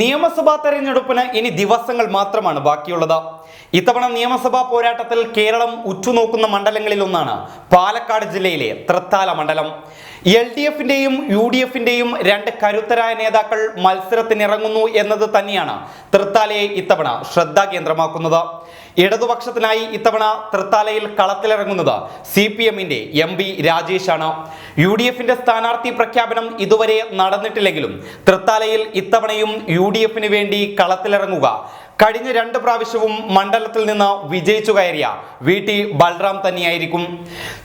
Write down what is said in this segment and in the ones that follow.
നിയമസഭാ തെരഞ്ഞെടുപ്പിന് ഇനി ദിവസങ്ങൾ മാത്രമാണ് ബാക്കിയുള്ളത്. ഇത്തവണ നിയമസഭാ പോരാട്ടത്തിൽ കേരളം ഉറ്റുനോക്കുന്ന മണ്ഡലങ്ങളിൽ ഒന്നാണ് പാലക്കാട് ജില്ലയിലെ തൃത്താല മണ്ഡലം. എൽ ഡി എഫിന്റെയും യു ഡി എഫിന്റെയും രണ്ട് കരുത്തരായ നേതാക്കൾ മത്സരത്തിനിറങ്ങുന്നു എന്നത് തന്നെയാണ് തൃത്താലയെ ഇത്തവണ ശ്രദ്ധാകേന്ദ്രമാക്കുന്നത്. ഇടതുപക്ഷത്തിനായി ഇത്തവണ തൃത്താലയിൽ കളത്തിലിറങ്ങുന്നത് സി പി എമ്മിന്റെ എം ബി രാജേഷാണ്. യു ഡി എഫിന്റെ സ്ഥാനാർത്ഥി പ്രഖ്യാപനം ഇതുവരെ നടന്നിട്ടില്ലെങ്കിലും തൃത്താലയിൽ ഇത്തവണയും യു ഡി എഫിന് വേണ്ടി കളത്തിലിറങ്ങുക കഴിഞ്ഞ രണ്ട് പ്രാവശ്യവും മണ്ഡലത്തിൽ നിന്ന് വിജയിച്ചു കയറിയ വി ടി ബൽറാം തന്നെയായിരിക്കും.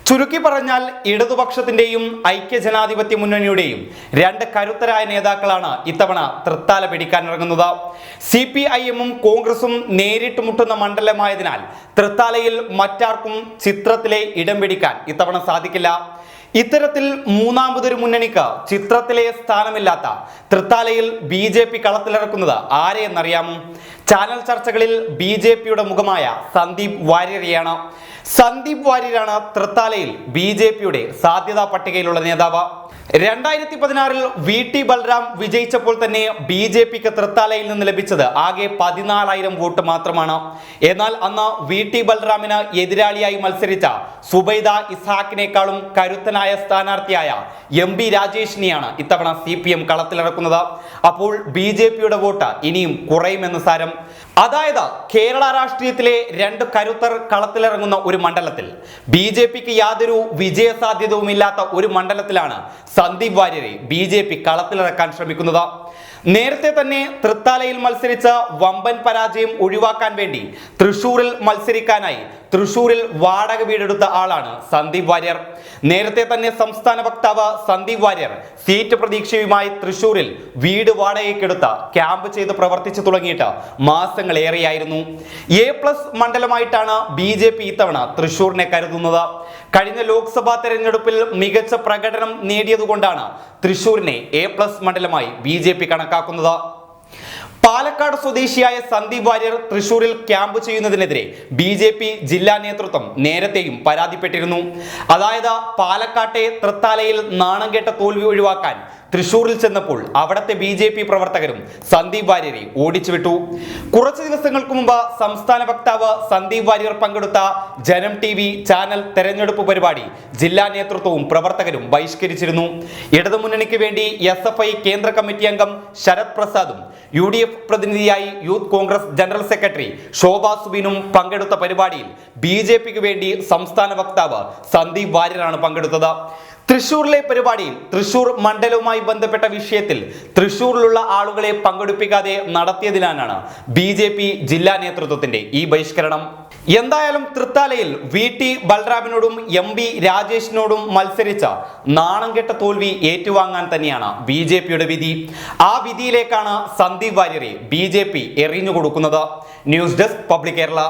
ചുരുക്കി പറഞ്ഞാൽ ഇടതുപക്ഷത്തിന്റെയും ഐക്യജനാധിപത്യ മുന്നണിയുടെയും രണ്ട് കരുത്തരായ നേതാക്കളാണ് ഇത്തവണ തൃത്താല പിടിക്കാൻ ഇറങ്ങുന്നത്. സി പി ഐ എമ്മും കോൺഗ്രസും നേരിട്ട് മുട്ടുന്ന മണ്ഡലമായതിനാൽ തൃത്താലയിൽ മറ്റാർക്കും ചിത്രത്തിലെ ഇടം പിടിക്കാൻ ഇത്തവണ സാധിക്കില്ല. ഇത്തരത്തിൽ മൂന്നാമതൊരു മുന്നണിക്ക് ചിത്രത്തിലെ സ്ഥാനമില്ലാത്ത തൃത്താലയിൽ ബി ജെ പി കളത്തിലിറക്കുന്നത് ആരെയെന്നറിയാമോ ചാനൽ ചർച്ചകളിൽ ബി ജെ പിയുടെ മുഖമായ സന്ദീപ് വാര്യരെയാണ്. സന്ദീപ് വാര്യരാണ് തൃത്താലയിൽ ബി ജെ പിയുടെ സാധ്യതാ പട്ടികയിലുള്ള നേതാവ്. രണ്ടായിരത്തി പതിനാറിൽ വി ടി ബൽറാം വിജയിച്ചപ്പോൾ തന്നെ ബി ജെ പിക്ക് തൃത്താലയിൽ നിന്ന് ലഭിച്ചത് ആകെ പതിനാലായിരം വോട്ട് മാത്രമാണ്. എന്നാൽ അന്ന് വി ടി ബൽറാമിന് എതിരാളിയായി മത്സരിച്ച സുബൈദ ഇസ്ഹാക്കിനേക്കാളും കരുത്തനായ സ്ഥാനാർത്ഥിയായ എം ബി രാജേഷിനെയാണ് ഇത്തവണ സി പി എം കളത്തിലിറക്കുന്നത്. അപ്പോൾ ബി ജെ പിയുടെ വോട്ട് ഇനിയും കുറയുമെന്ന് സാരം. അതായത് കേരള രാഷ്ട്രീയത്തിലെ രണ്ട് കരുത്തർ കളത്തിലിറങ്ങുന്ന ഒരു മണ്ഡലത്തിൽ ബി ജെ പിക്ക് യാതൊരു വിജയ സാധ്യതവുമില്ലാത്ത ഒരു മണ്ഡലത്തിലാണ് സന്ദീപ് വാര്യരെ ബി ജെ പി കളത്തിലിറക്കാൻ ശ്രമിക്കുന്നത്. നേരത്തെ തന്നെ തൃത്താലയിൽ മത്സരിച്ച വമ്പൻ പരാജയം ഒഴിവാക്കാൻ വേണ്ടി തൃശൂരിൽ മത്സരിക്കാനായി തൃശൂരിൽ വാടക വീടെടുത്ത ആളാണ് സന്ദീപ് വാര്യർ. നേരത്തെ തന്നെ സംസ്ഥാന വക്താവ് സന്ദീപ് വാര്യർ സീറ്റ് പ്രതീക്ഷയുമായി തൃശൂരിൽ വീട് വാടകയ്ക്കെടുത്ത ക്യാമ്പ് ചെയ്ത് പ്രവർത്തിച്ചു തുടങ്ങിയിട്ട് മാസങ്ങളേറെയായിരുന്നു. എ പ്ലസ് മണ്ഡലമായിട്ടാണ് ബി ജെ പി ഇത്തവണ തൃശൂരിനെ കരുതുന്നത്. കഴിഞ്ഞ ലോക്സഭാ തെരഞ്ഞെടുപ്പിൽ മികച്ച പ്രകടനം നേടിയതുകൊണ്ടാണ് തൃശൂരിനെ എ പ്ലസ് മണ്ഡലമായി ബി ജെ പി കണക്കാക്കുന്നത്. പാലക്കാട് സ്വദേശിയായ സന്ദീപ് വാര്യർ തൃശൂരിൽ ക്യാമ്പ് ചെയ്യുന്നതിനെതിരെ ബി ജെ പി ജില്ലാ നേതൃത്വം നേരത്തെയും പരാതിപ്പെട്ടിരുന്നു. അതായത് പാലക്കാട്ടെ തൃത്താലയിൽ നാണം കെട്ട തോൽവി ഒഴിവാക്കാൻ തൃശൂരിൽ ചെന്നപ്പോൾ അവിടത്തെ ബി ജെ പി പ്രവർത്തകരും സന്ദീപ് വാര്യരെ ഓടിച്ചുവിട്ടു. കുറച്ച് ദിവസങ്ങൾക്ക് മുമ്പ് സംസ്ഥാന വക്താവ് സന്ദീപ് വാര്യർ പങ്കെടുത്ത ജനം ടി വി ചാനൽ തെരഞ്ഞെടുപ്പ് പരിപാടി ജില്ലാ നേതൃത്വവും പ്രവർത്തകരും ബഹിഷ്കരിച്ചിരുന്നു. ഇടതുമുന്നണിക്ക് വേണ്ടി എസ് എഫ് ഐ കേന്ദ്ര കമ്മിറ്റി അംഗം ശരത് പ്രസാദും യു ഡി എഫ് പ്രതിനിധിയായി youth Congress general secretary Shobha സുബീനും പങ്കെടുത്ത പരിപാടിയിൽ ബി ജെ പിക്ക് വേണ്ടി സംസ്ഥാന വക്താവ് സന്ദീപ് വാര്യരാണ് പങ്കെടുത്തത്. തൃശൂരിലെ പരിപാടിയിൽ തൃശൂർ മണ്ഡലവുമായി ബന്ധപ്പെട്ട വിഷയത്തിൽ തൃശൂരിലുള്ള ആളുകളെ പങ്കെടുപ്പിക്കാതെ നടത്തിയതിനാലാണ് ബി ജില്ലാ നേതൃത്വത്തിന്റെ ഈ ബഹിഷ്കരണം. എന്തായാലും തൃത്താലയിൽ വി ടി ബൽറാമിനോടും എം ബി രാജേഷിനോടും മത്സരിച്ച നാണം കെട്ട തോൽവി ഏറ്റുവാങ്ങാൻ തന്നെയാണ് ബി ജെ പിയുടെ വിധി. ആ വിധിയിലേക്കാണ് സന്ദീപ് വാര്യരെ ബി ജെ പി എറിഞ്ഞു കൊടുക്കുന്നത്. News desk public Kerala.